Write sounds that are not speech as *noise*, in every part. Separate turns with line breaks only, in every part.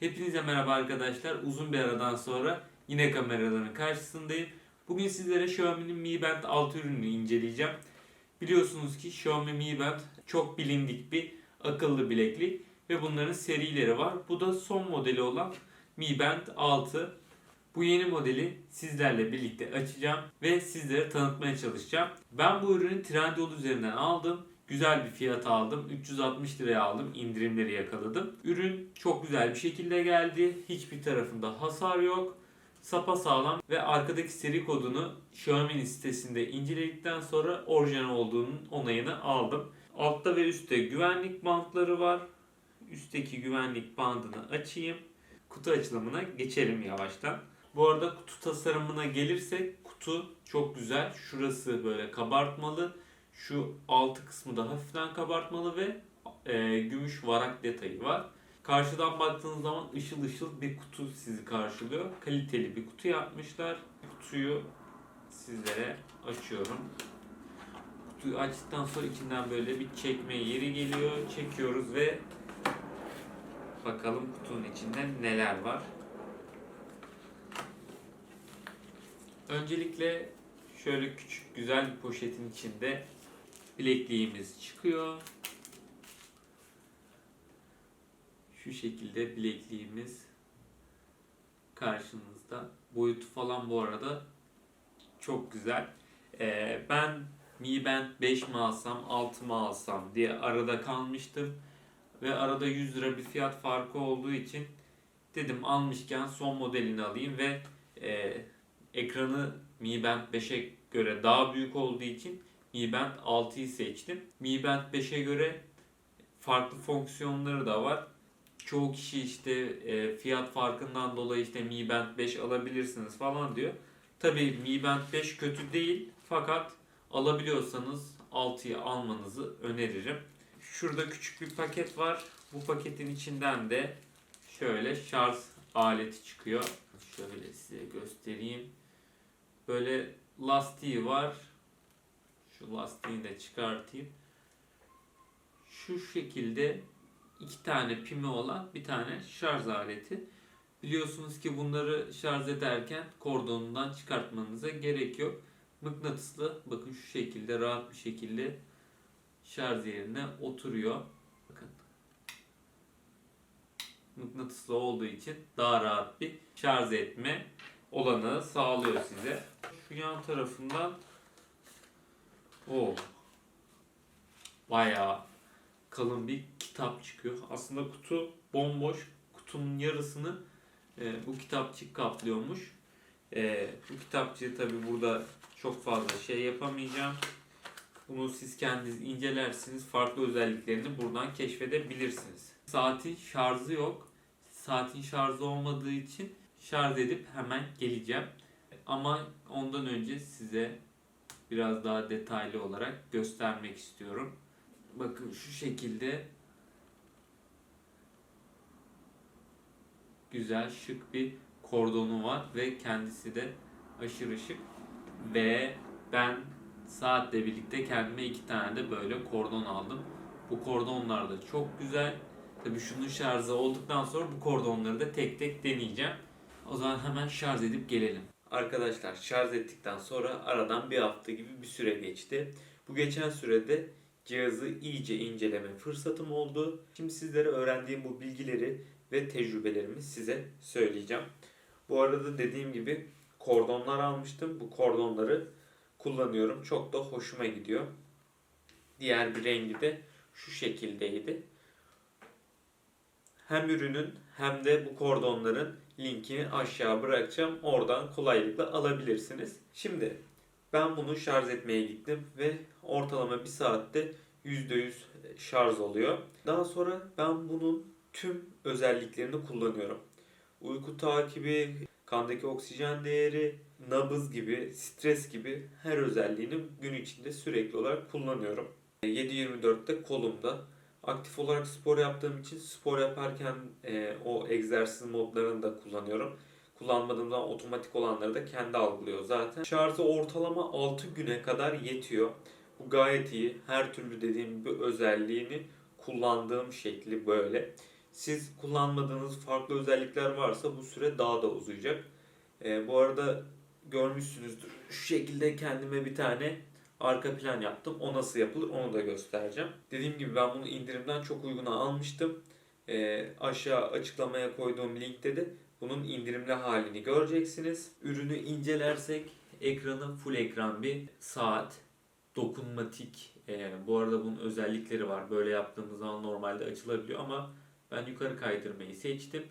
Hepinize merhaba arkadaşlar. Uzun bir aradan sonra yine kameraların karşısındayım. Bugün sizlere Xiaomi'nin Mi Band 6 ürününü inceleyeceğim. Biliyorsunuz ki Xiaomi Mi Band çok bilindik bir akıllı bileklik ve bunların serileri var. Bu da son modeli olan Mi Band 6. Bu yeni modeli sizlerle birlikte açacağım ve sizlere tanıtmaya çalışacağım. Ben bu ürünü Trendyol üzerinden aldım. Güzel bir fiyat aldım. 360 liraya aldım. İndirimleri yakaladım. Ürün çok güzel bir şekilde geldi. Hiçbir tarafında hasar yok. Sapa sağlam ve arkadaki seri kodunu Xiaomi'nin sitesinde inceledikten sonra orijinal olduğunun onayını aldım. Altta ve üstte güvenlik bantları var. Üstteki güvenlik bandını açayım. Kutu açılımına geçelim yavaştan. Bu arada kutu tasarımına gelirsek kutu çok güzel. Şurası böyle kabartmalı. Şu altı kısmı da hafiften kabartmalı ve e, gümüş varak detayı var. Karşıdan baktığınız zaman ışıl ışıl bir kutu sizi karşılıyor. Kaliteli bir kutu yapmışlar. Kutuyu sizlere açıyorum. Kutuyu açtıktan sonra içinden böyle bir çekme yeri geliyor. Çekiyoruz ve bakalım kutunun içinde neler var. Öncelikle şöyle küçük güzel bir poşetin içinde bilekliğimiz çıkıyor. Şu şekilde bilekliğimiz karşınızda. Boyutu falan bu arada çok güzel. Ee, ben Mi Band 5 mi alsam 6 mı alsam diye arada kalmıştım. Ve arada 100 lira bir fiyat farkı olduğu için dedim almışken son modelini alayım ve e, ekranı Mi Band 5'e göre daha büyük olduğu için Mi Band 6'yı seçtim. Mi Band 5'e göre farklı fonksiyonları da var. Çoğu kişi işte e, fiyat farkından dolayı işte Mi Band 5 alabilirsiniz falan diyor. Tabii Mi Band 5 kötü değil fakat alabiliyorsanız 6'yı almanızı öneririm. Şurada küçük bir paket var. Bu paketin içinden de şöyle şarj aleti çıkıyor. Şöyle size göstereyim. Böyle lastiği var. Şu lastiğini de çıkartayım. Şu şekilde iki tane pimi olan bir tane şarj aleti. Biliyorsunuz ki bunları şarj ederken kordonundan çıkartmanıza gerek yok. Mıknatıslı bakın şu şekilde rahat bir şekilde şarj yerine oturuyor. Bakın. Mıknatıslı olduğu için daha rahat bir şarj etme olanağı sağlıyor size. Şu yan tarafından o bayağı kalın bir kitap çıkıyor. Aslında kutu bomboş. Kutunun yarısını e, bu kitapçık kaplıyormuş. E, bu kitapçığı tabi burada çok fazla şey yapamayacağım. Bunu siz kendiniz incelersiniz. Farklı özelliklerini buradan keşfedebilirsiniz. Saatin şarjı yok. Saatin şarjı olmadığı için şarj edip hemen geleceğim. Ama ondan önce size biraz daha detaylı olarak göstermek istiyorum. Bakın şu şekilde güzel şık bir kordonu var ve kendisi de aşırı şık ve ben saatle birlikte kendime iki tane de böyle kordon aldım. Bu kordonlar da çok güzel. Tabii şunun şarjı olduktan sonra bu kordonları da tek tek deneyeceğim. O zaman hemen şarj edip gelelim. Arkadaşlar şarj ettikten sonra aradan bir hafta gibi bir süre geçti. Bu geçen sürede cihazı iyice inceleme fırsatım oldu. Şimdi sizlere öğrendiğim bu bilgileri ve tecrübelerimi size söyleyeceğim. Bu arada dediğim gibi kordonlar almıştım. Bu kordonları kullanıyorum. Çok da hoşuma gidiyor. Diğer bir rengi de şu şekildeydi. Hem ürünün hem de bu kordonların linkini aşağı bırakacağım. Oradan kolaylıkla alabilirsiniz. Şimdi ben bunu şarj etmeye gittim ve ortalama bir saatte %100 şarj oluyor. Daha sonra ben bunun tüm özelliklerini kullanıyorum. Uyku takibi, kandaki oksijen değeri, nabız gibi, stres gibi her özelliğini gün içinde sürekli olarak kullanıyorum. 7-24'te kolumda. Aktif olarak spor yaptığım için spor yaparken e, o egzersiz modlarını da kullanıyorum. Kullanmadığım zaman otomatik olanları da kendi algılıyor zaten. Şarjı ortalama 6 güne kadar yetiyor. Bu gayet iyi. Her türlü dediğim gibi özelliğini kullandığım şekli böyle. Siz kullanmadığınız farklı özellikler varsa bu süre daha da uzayacak. Ee, bu arada görmüşsünüzdür. Şu şekilde kendime bir tane arka plan yaptım. O nasıl yapılır onu da göstereceğim. Dediğim gibi ben bunu indirimden çok uyguna almıştım. Ee, aşağı açıklamaya koyduğum linkte de bunun indirimli halini göreceksiniz. Ürünü incelersek ekranı full ekran bir saat. Dokunmatik. Ee, bu arada bunun özellikleri var. Böyle yaptığımız zaman normalde açılabiliyor ama ben yukarı kaydırmayı seçtim.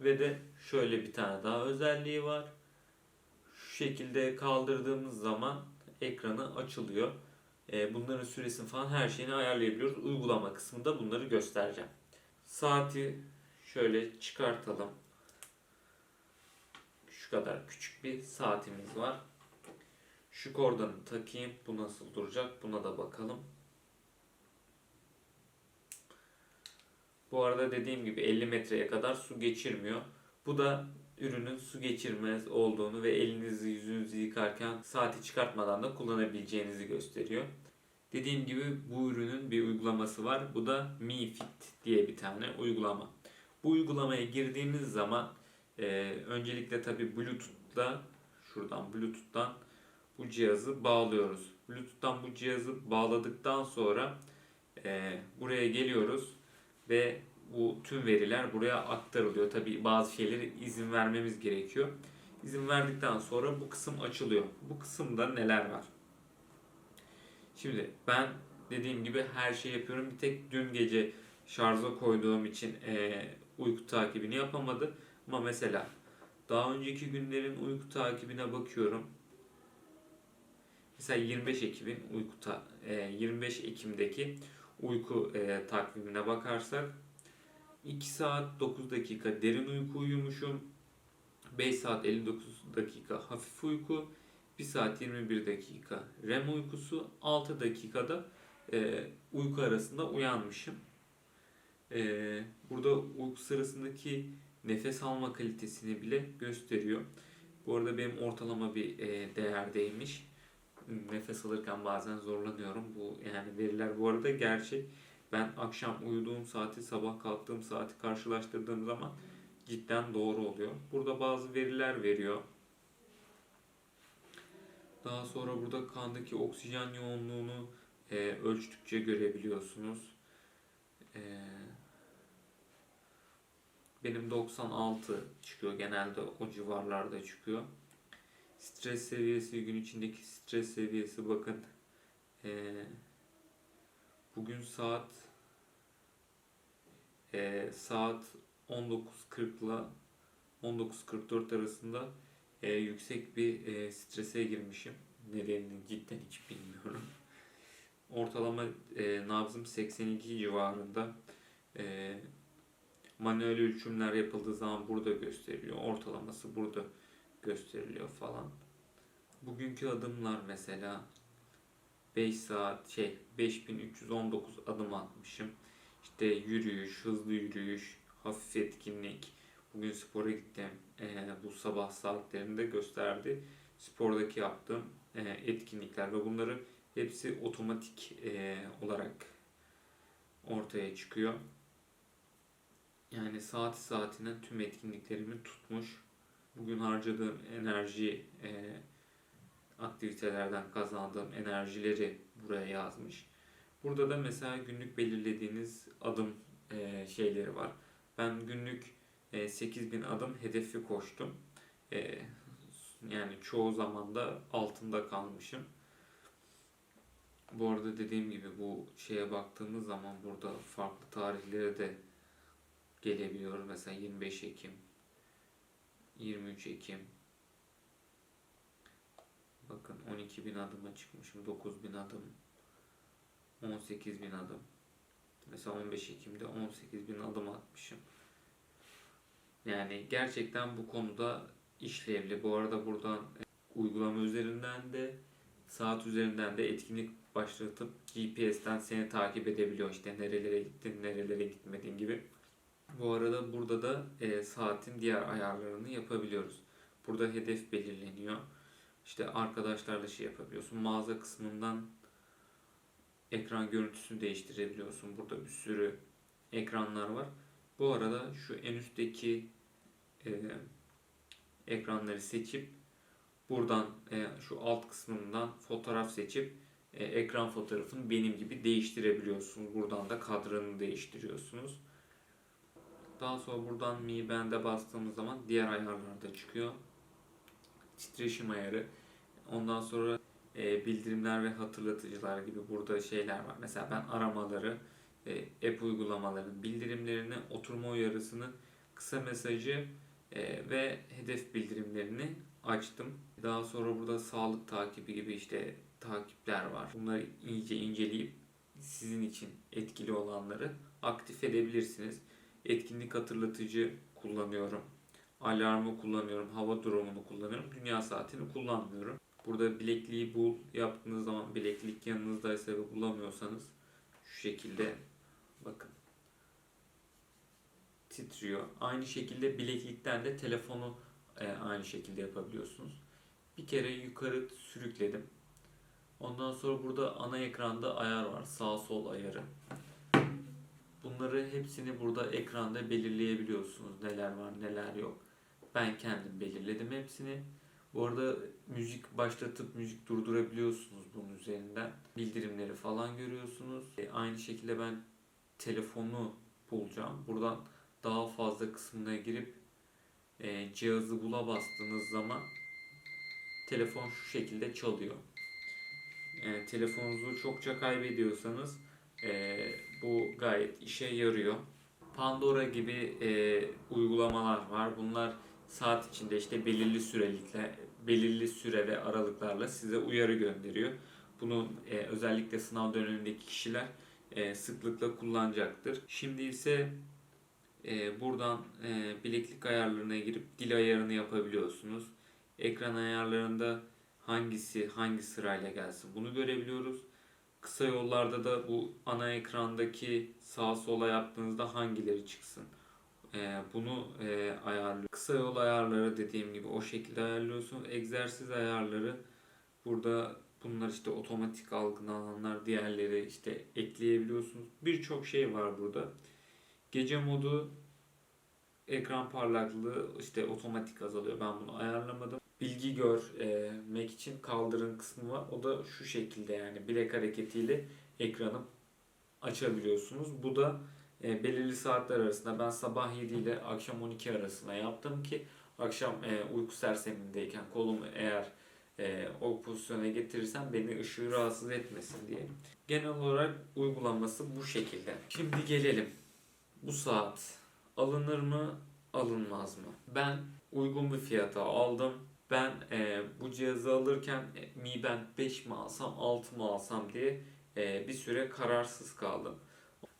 Ve de şöyle bir tane daha özelliği var. Şu şekilde kaldırdığımız zaman ekranı açılıyor. Ee, bunların süresini falan her şeyini ayarlayabiliyoruz. Uygulama kısmında bunları göstereceğim. Saati şöyle çıkartalım. Şu kadar küçük bir saatimiz var. Şu kordanı takayım. Bu nasıl duracak? Buna da bakalım. Bu arada dediğim gibi 50 metreye kadar su geçirmiyor. Bu da ürünün su geçirmez olduğunu ve elinizi yüzünüzü yıkarken saati çıkartmadan da kullanabileceğinizi gösteriyor. Dediğim gibi bu ürünün bir uygulaması var. Bu da Mi Fit diye bir tane uygulama. Bu uygulamaya girdiğimiz zaman e, öncelikle tabi Bluetooth'la şuradan Bluetooth'tan bu cihazı bağlıyoruz. Bluetooth'tan bu cihazı bağladıktan sonra e, buraya geliyoruz ve bu tüm veriler buraya aktarılıyor. Tabi bazı şeyleri izin vermemiz gerekiyor. İzin verdikten sonra bu kısım açılıyor. Bu kısımda neler var? Şimdi ben dediğim gibi her şey yapıyorum. Bir tek dün gece şarja koyduğum için e, uyku takibini yapamadı. Ama mesela daha önceki günlerin uyku takibine bakıyorum. Mesela 25 Ekim'in uyku ta, e, 25 Ekim'deki uyku e, takvimine bakarsak 2 saat 9 dakika derin uyku uyumuşum. 5 saat 59 dakika hafif uyku. 1 saat 21 dakika REM uykusu. 6 dakikada e, uyku arasında uyanmışım. E, burada uyku sırasındaki nefes alma kalitesini bile gösteriyor. Bu arada benim ortalama bir e, değerdeymiş. Nefes alırken bazen zorlanıyorum. Bu yani veriler bu arada gerçek. Ben akşam uyuduğum saati sabah kalktığım saati karşılaştırdığım zaman cidden doğru oluyor. Burada bazı veriler veriyor. Daha sonra burada kandaki oksijen yoğunluğunu e, ölçtükçe görebiliyorsunuz. E, benim 96 çıkıyor. Genelde o civarlarda çıkıyor. Stres seviyesi, gün içindeki stres seviyesi bakın. E, bugün saat e, saat 19.40 ile 19.44 arasında e, yüksek bir e, strese girmişim. Nedenini cidden hiç bilmiyorum. *laughs* Ortalama e, nabzım 82 civarında. E, manuel ölçümler yapıldığı zaman burada gösteriliyor. Ortalaması burada gösteriliyor falan. Bugünkü adımlar mesela 5 saat şey 5319 adım atmışım. İşte yürüyüş, hızlı yürüyüş, hafif etkinlik. Bugün spora gittim. Ee, bu sabah saatlerinde gösterdi. Spordaki yaptığım e, etkinlikler ve bunları hepsi otomatik e, olarak ortaya çıkıyor. Yani saat saatine tüm etkinliklerimi tutmuş. Bugün harcadığım enerji e, aktivitelerden kazandığım enerjileri buraya yazmış. Burada da mesela günlük belirlediğiniz adım e, şeyleri var. Ben günlük e, 8000 adım hedefi koştum. E, yani çoğu zaman da altında kalmışım. Bu arada dediğim gibi bu şeye baktığımız zaman burada farklı tarihlere de gelebiliyor. Mesela 25 Ekim, 23 Ekim. Bakın 12 bin adıma çıkmışım. 9 bin adım. 18 bin adım. Mesela 15 Ekim'de 18 bin adım atmışım. Yani gerçekten bu konuda işlevli. Bu arada buradan e, uygulama üzerinden de saat üzerinden de etkinlik başlatıp GPS'ten seni takip edebiliyor. İşte nerelere gittin, nerelere gitmedin gibi. Bu arada burada da e, saatin diğer ayarlarını yapabiliyoruz. Burada hedef belirleniyor. İşte arkadaşlarla şey yapabiliyorsun. Mağaza kısmından ekran görüntüsünü değiştirebiliyorsun. Burada bir sürü ekranlar var. Bu arada şu en üstteki e, ekranları seçip buradan e, şu alt kısmından fotoğraf seçip e, ekran fotoğrafını benim gibi değiştirebiliyorsunuz. Buradan da kadranı değiştiriyorsunuz. Daha sonra buradan Mi Band'e bastığımız zaman diğer ayarlar da çıkıyor. Titreşim ayarı. Ondan sonra e, bildirimler ve hatırlatıcılar gibi burada şeyler var. Mesela ben aramaları, e, app uygulamalarının bildirimlerini, oturma uyarısını, kısa mesajı e, ve hedef bildirimlerini açtım. Daha sonra burada sağlık takibi gibi işte takipler var. Bunları iyice inceleyip sizin için etkili olanları aktif edebilirsiniz. Etkinlik hatırlatıcı kullanıyorum. Alarmı kullanıyorum. Hava durumunu kullanıyorum. Dünya saatini kullanmıyorum. Burada bilekliği bul yaptığınız zaman bileklik yanınızdaysa ve bulamıyorsanız şu şekilde bakın titriyor. Aynı şekilde bileklikten de telefonu e, aynı şekilde yapabiliyorsunuz. Bir kere yukarı sürükledim. Ondan sonra burada ana ekranda ayar var. Sağ sol ayarı. Bunları hepsini burada ekranda belirleyebiliyorsunuz. Neler var neler yok. Ben kendim belirledim hepsini. Bu arada müzik başlatıp müzik durdurabiliyorsunuz bunun üzerinden. Bildirimleri falan görüyorsunuz. E, aynı şekilde ben telefonu bulacağım. Buradan daha fazla kısmına girip e, cihazı bula bastığınız zaman telefon şu şekilde çalıyor. Yani telefonunuzu çokça kaybediyorsanız e, bu gayet işe yarıyor. Pandora gibi e, uygulamalar var. Bunlar saat içinde işte belirli sürelikle belirli süre ve aralıklarla size uyarı gönderiyor. Bunu e, özellikle sınav dönemindeki kişiler e, sıklıkla kullanacaktır. Şimdi ise e, buradan e, bileklik ayarlarına girip dil ayarını yapabiliyorsunuz. Ekran ayarlarında hangisi hangi sırayla gelsin bunu görebiliyoruz. Kısa yollarda da bu ana ekrandaki sağ sola yaptığınızda hangileri çıksın. Ee, bunu e, ayarlıyor. Kısa yol ayarları dediğim gibi o şekilde ayarlıyorsunuz. Egzersiz ayarları burada bunlar işte otomatik algılananlar diğerleri işte ekleyebiliyorsunuz. Birçok şey var burada. Gece modu ekran parlaklığı işte otomatik azalıyor. Ben bunu ayarlamadım. Bilgi görmek için kaldırın kısmı var. O da şu şekilde yani bilek hareketiyle ekranı açabiliyorsunuz. Bu da e, belirli saatler arasında ben sabah 7 ile akşam 12 arasında yaptım ki akşam e, uyku sersemindeyken kolumu eğer e, o pozisyona getirirsem beni ışığı rahatsız etmesin diye. Genel olarak uygulaması bu şekilde. Şimdi gelelim. Bu saat alınır mı alınmaz mı? Ben uygun bir fiyata aldım. Ben e, bu cihazı alırken e, Mi Band 5 mi alsam 6 mı alsam diye e, bir süre kararsız kaldım.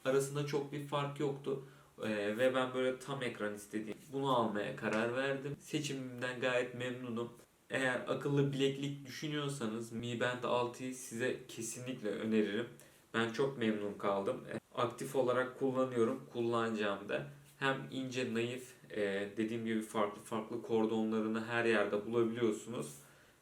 Arasında çok bir fark yoktu. E, ve ben böyle tam ekran istediğim bunu almaya karar verdim. Seçimimden gayet memnunum. Eğer akıllı bileklik düşünüyorsanız Mi Band 6'yı size kesinlikle öneririm. Ben çok memnun kaldım. E, Aktif olarak kullanıyorum. Kullanacağım da. Hem ince, naif, e, dediğim gibi farklı farklı kordonlarını her yerde bulabiliyorsunuz.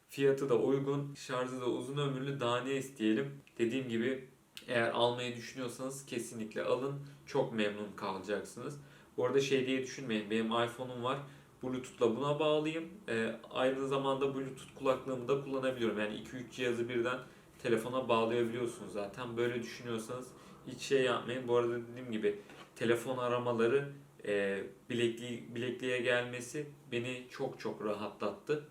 Fiyatı da uygun, şarjı da uzun ömürlü. Daha ne isteyelim? Dediğim gibi eğer almayı düşünüyorsanız kesinlikle alın. Çok memnun kalacaksınız. Bu arada şey diye düşünmeyin. Benim iPhone'um var. Bluetooth'la buna bağlayayım. Ee, aynı zamanda Bluetooth kulaklığımı da kullanabiliyorum. Yani 2-3 cihazı birden telefona bağlayabiliyorsunuz zaten. Böyle düşünüyorsanız hiç şey yapmayın. Bu arada dediğim gibi telefon aramaları e, bilekli, bilekliğe gelmesi beni çok çok rahatlattı.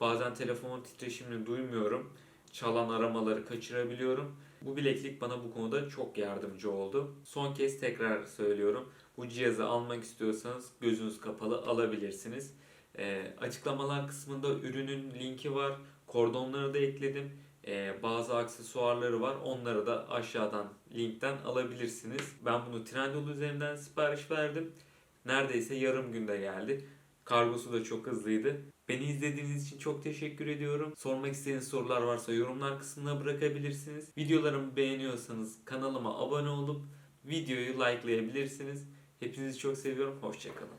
Bazen telefonun titreşimini duymuyorum. Çalan aramaları kaçırabiliyorum. Bu bileklik bana bu konuda çok yardımcı oldu. Son kez tekrar söylüyorum. Bu cihazı almak istiyorsanız gözünüz kapalı alabilirsiniz. Ee, açıklamalar kısmında ürünün linki var. Kordonları da ekledim. Ee, bazı aksesuarları var. Onları da aşağıdan linkten alabilirsiniz. Ben bunu Trendyol üzerinden sipariş verdim. Neredeyse yarım günde geldi. Kargosu da çok hızlıydı. Beni izlediğiniz için çok teşekkür ediyorum. Sormak istediğiniz sorular varsa yorumlar kısmına bırakabilirsiniz. Videolarımı beğeniyorsanız kanalıma abone olup videoyu likelayabilirsiniz. Hepinizi çok seviyorum. Hoşçakalın.